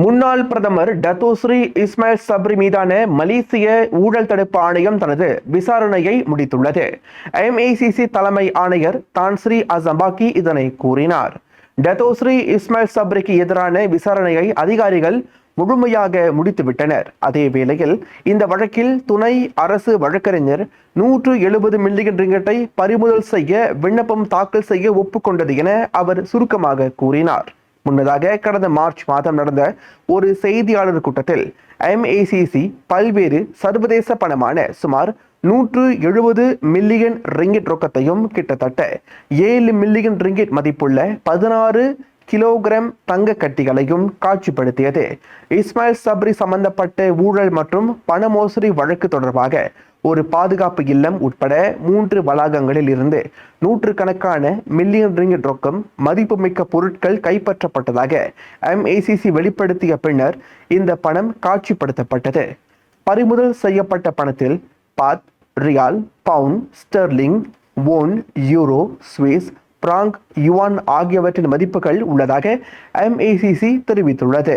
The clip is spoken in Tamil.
முன்னாள் பிரதமர் டத்தோஸ்ரீ இஸ்மாயில் சப்ரி மீதான மலேசிய ஊழல் தடுப்பு ஆணையம் தனது விசாரணையை முடித்துள்ளது. எம்ஏசிசி தலைமை ஆணையர் தான்ஸ்ரீ அசம்பாக்கி இதனை கூறினார். டத்தோஸ்ரீ இஸ்மாயில் சப்ரிக்கு எதிரான விசாரணையை அதிகாரிகள் முழுமையாக முடித்துவிட்டனர். அதே வேளையில் இந்த வழக்கில் துணை அரசு வழக்கறிஞர் நூற்று எழுபது மில்லியன் ரிங்கட்டை பறிமுதல் செய்ய விண்ணப்பம் தாக்கல் செய்ய ஒப்புக்கொண்டது என அவர் சுருக்கமாக கூறினார். முன்னதாக கடந்த மார்ச் மாதம் நடந்த ஒரு செய்தியாளர் கூட்டத்தில் எம்ஏசிசி பல்வேறு சர்வதேச பணமான சுமார் நூற்று எழுபது மில்லியன் ரிங்கிட் ரொக்கத்தையும் கிட்டத்தட்ட ஏழு மில்லியன் ரிங்கிட் மதிப்புள்ள பதினாறு கிலோகிராம் தங்க கட்டிகளையும் காட்சிப்படுத்தியது. இஸ்மாயில் சப்ரி சம்பந்தப்பட்ட ஊழல் மற்றும் பண மோசடி வழக்கு தொடர்பாக ஒரு பாதுகாப்பு இல்லம் உட்பட மூன்று வளாகங்களில் இருந்து நூற்றுக்கணக்கான மில்லியன் ரிங்கிட் ரொக்கம் மதிப்புமிக்க பொருட்கள் கைப்பற்றப்பட்டதாக எம்ஏசிசி வெளிப்படுத்திய பின்னர் இந்த பணம் காட்சிப்படுத்தப்பட்டது. பறிமுதல் செய்யப்பட்ட பணத்தில் baht riyal pound sterling won euro Swiss franc yuan ஆகியவற்றின் மதிப்புகள் உள்ளதாக எம்ஏசிசி தெரிவித்துள்ளது.